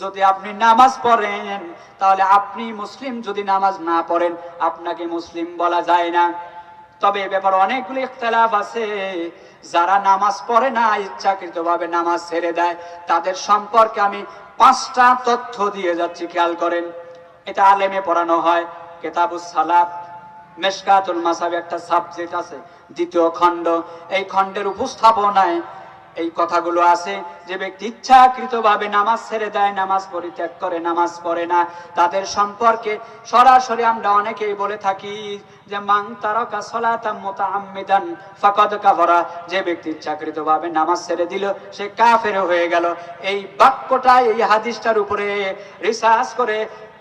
যদি আপনি নামাজ পড়েন, তাহলে আপনি মুসলিম, যদি নামাজ না পড়েন, আপনাকে মুসলিম বলা যায় না। তবে ব্যাপারে অনেকগুলো ইখতলাফ আছে। যারা নামাজ পড়ে না, ইচ্ছাকৃতভাবে নামাজ ছেড়ে দেয়, তাদের সম্পর্কে আমি পাঁচটা তথ্য দিয়ে যাচ্ছি, খেয়াল করেন। এটা আলেমে পড়ানো হয়। কেতাবুস সালাত, মেশকাতুল মাসাবি একটা সাবজেক্ট আছে, দ্বিতীয় খণ্ড। এই খণ্ডের উপস্থাপনায় এই কথাগুলো আছে, যে ব্যক্তি ইচ্ছাকৃতভাবে নামাজ ছেড়ে দেয়, নামাজ পরিত্যাগ করে, নামাজ পড়ে না। তাদের সম্পর্কে সরাসরি আমরা অনেকেই বলে থাকি যে মাং তারকা সলাতাম মুতাআম্মিদান ফাকাদ কাফারা। যে ব্যক্তি ইচ্ছাকৃতভাবে নামাজ ছেড়ে দিল, সে কাফের হয়ে গেল। এই বাক্যটা এই হাদিসটার উপরে রিসার্চ করে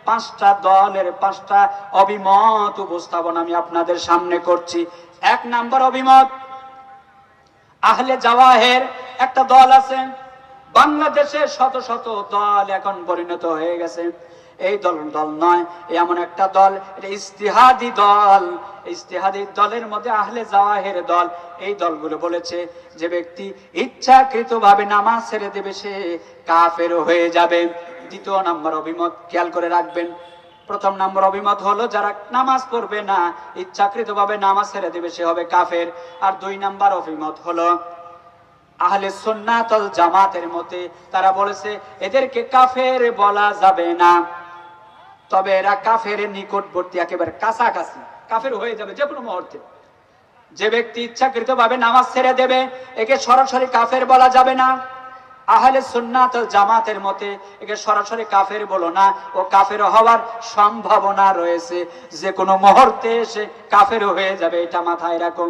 পাঁচটা দলের পাঁচটা অভিমত উপস্থাপন আমি আপনাদের সামনে করছি। এক নাম্বার অভিমত, আহলে জাওয়াহের একটা দল আছে, বাংলাদেশে শত শত দল এখন পরিণত হয়ে গেছে। এই দল দল নয় এমন একটা দল, এটা ইস্তিহাদি দল। ইস্তিহাদি দলের মধ্যে আহলে জাওয়াহের দল। এই দলগুলো বলেছে যে ব্যক্তি ইচ্ছাকৃতভাবে নামাজ ছেড়ে দেবে, সে কাফের হয়ে যাবে। দ্বিতীয় নাম্বার অভিমত খেয়াল করে রাখবেন। প্রথম নম্বর অভিমত হলো, যারা নামাজ পড়বে না, ইচ্ছাকৃতভাবে নামাজ ছেড়ে দেবে, সে হবে কাফের। আর দুই নাম্বার অভিমত হলো আহলে সুন্নাতল জামাতের মতে তারা বলেছে, এদেরকে কাফের বলা যাবে না। তবে এরা কাফের নিকটবর্তী, একেবারে কাছাকাছি, কাফের হয়ে যাবে যে কোনো মুহূর্তে। যে ব্যক্তি ইচ্ছাকৃতভাবে নামাজ ছেড়ে দেবে, একে সরাসরি কাফের বলা যাবে না। আহলে সুন্নাত জামাতের মতে একে সরাসরি কাফের বলো না, ও কাফের হওয়ার সম্ভাবনা রয়েছে। যে কোনো মুহূর্তে এসে কাফের হয়ে যাবে, এটা মাথায় রাখুন।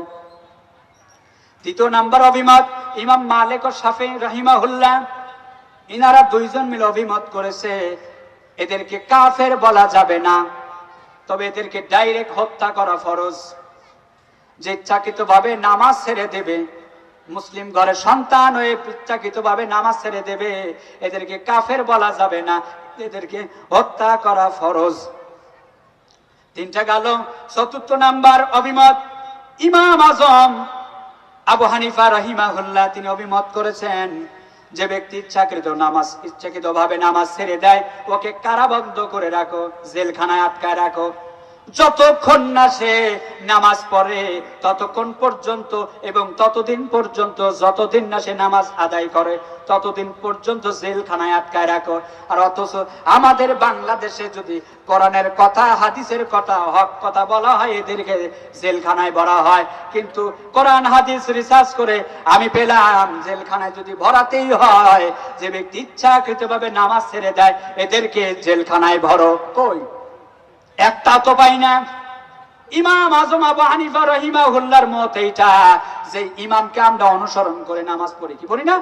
দ্বিতীয় নাম্বার অভিমত, ইমাম মালিক ও শাফি রহিমাহুল্লাহ, ইনারা দুইজন মিলে অভিমত করেছে, এদেরকে কাফের বলা যাবে না, তবে এদেরকে ডাইরেক্ট হত্যা করা ফরজ। যে ইচ্ছাকৃত ভাবে নামাজ ছেড়ে দেবে, মুসলিম ঘরে সন্তান হয়ে ইচ্ছাকৃত ভাবে নামাজ ছেড়ে দেবে, এদেরকে কাফের বলা যাবে না, এদেরকে হত্যা করা ফরজ। তিনটা গেল, চতুর্থ নাম্বার অভিমত, ইমাম আজম আবু হানিফা রহিমাহুল্লাহ, তিনি অভিমত করেছেন যে ব্যক্তি ইচ্ছাকৃত নামাজ ইচ্ছাকৃত ভাবে নামাজ ছেড়ে দেয়, ওকে কারাবদ্ধ করে রাখো, জেলখানায় আটকায় রাখো। যতক্ষণ না সে নামাজ পড়ে, ততক্ষণ পর্যন্ত এবং ততদিন পর্যন্ত, যতদিন না সে নামাজ আদায় করে ততদিন পর্যন্ত জেলখানায় আটকায় রাখো। আর অথচ আমাদের বাংলাদেশে যদি কোরআনের কথা, হাদিসের কথা, হক কথা বলা হয়, এদেরকে জেলখানায় ভরা হয়। কিন্তু কোরআন, হাদিস রিসার্চ করে আমি পেলাম, জেলখানায় যদি ভরাতেই হয়, যে ব্যক্তি ইচ্ছাকৃতভাবে নামাজ ছেড়ে দেয়, এদেরকে জেলখানায় ভরো। কই? একটা তো পাই না। ইমাম আজম আবু হানিফা রহিমাহুল্লাহর মত এইটা, যে ইমামকে আমরা অনুসরণ করে নামাজ পড়ি কি পড়ি না?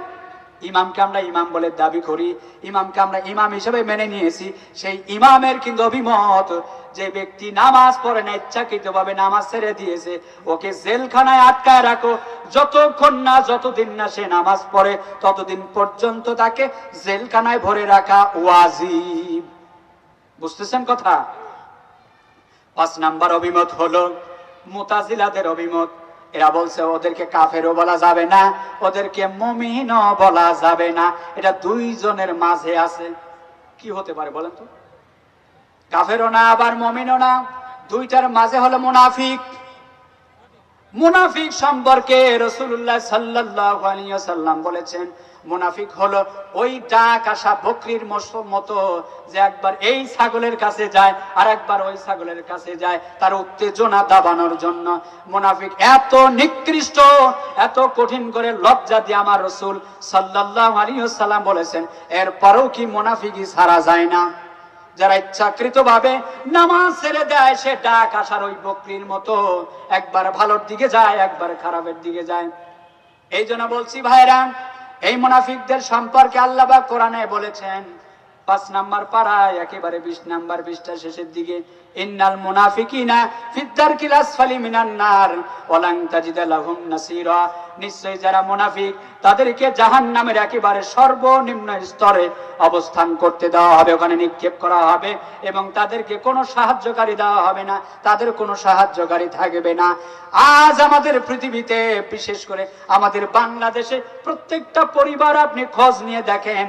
ইমামকে আমরা ইমাম বলে দাবি করি, ইমামকে আমরা ইমাম হিসেবে মেনে নিয়েছি। সেই ইমামের কিন্তু অভিমত যে ব্যক্তি নামাজ পড়ে না ইচ্ছাকৃত ভাবে নামাজ ছেড়ে দিয়েছে, ওকে জেলখানায় আটকায় রাখো। যতক্ষণ না, যতদিন না সে নামাজ পড়ে, ততদিন পর্যন্ত তাকে জেলখানায় ভরে রাখা ওয়াজিব। বুঝতেছেন কথা? পাঁচ নাম্বার অভিমত হলো, মোতাজিলাদের অভিমত। এরা বলছে, ওদেরকে কাফেরও বলা যাবে না, ওদেরকে মমিনও বলা যাবে না। এটা দুইজনের মাঝে আছে। কি হতে পারে বলেন তো? কাফেরও না, আবার মমিনও না। দুইটার মাঝে হলো মুনাফিক। মুনাফিক সম্পর্কে রসুল্লাহ সাল্লাহ সাল্লাম বলেছেন মুনাফিক হলো ওই ডাক আসা বকরির মতো যে একবার এই ছাগলের কাছে যায় আর একবার ওই ছাগলের কাছে যায় তার উত্তেজনা দাবানোর জন্য। মুনাফিক এত নিকৃষ্ট, এত কঠিন করে লজ্জা দিয়ে আমার রসুল সাল্লাল্লাহু আলাইহি ওয়াসাল্লাম বলেছেন, এরপরেও কি মুনাফিকই ছাড়া যায় না? যারা ইচ্ছাকৃত ভাবে নামাজ ছেড়ে দেয়, সে ডাক আসার ওই বকরির মতো একবার ভালোর দিকে যায়, একবার খারাপের দিকে যায়। এই জন্য বলছি ভাইরা এই মুনাফিকদের সম্পর্কে আল্লাহ কোরআনে বলেছেন পাঁচ নাম্বার পাড়ায়, একেবারে বিশ নাম্বার বিশটা শেষের দিকে, ইন্নাল মুনাফিকিনা ফিদ্দার কিলাস ফালি মিনান নার লাহুম নাসিরা। যারা মুনাফিক, তাদেরকে একেবারে সর্বনিম্ন স্তরে অবস্থান করতে দেওয়া হবে, ওখানে নিক্ষেপ করা হবে এবং তাদেরকে কোনো সাহায্যকারী দেওয়া হবে না, তাদের কোনো সাহায্যকারী থাকবে না। আজ আমাদের পৃথিবীতে, বিশেষ করে আমাদের বাংলাদেশে প্রত্যেকটা পরিবার আপনি খোঁজ নিয়ে দেখেন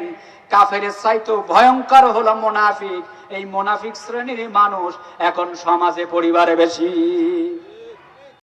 কাফের চাইতো ভয়ঙ্কর হলো মোনাফিক। এই মোনাফিক শ্রেণির মানুষ এখন সমাজে পরিবারে বেশি।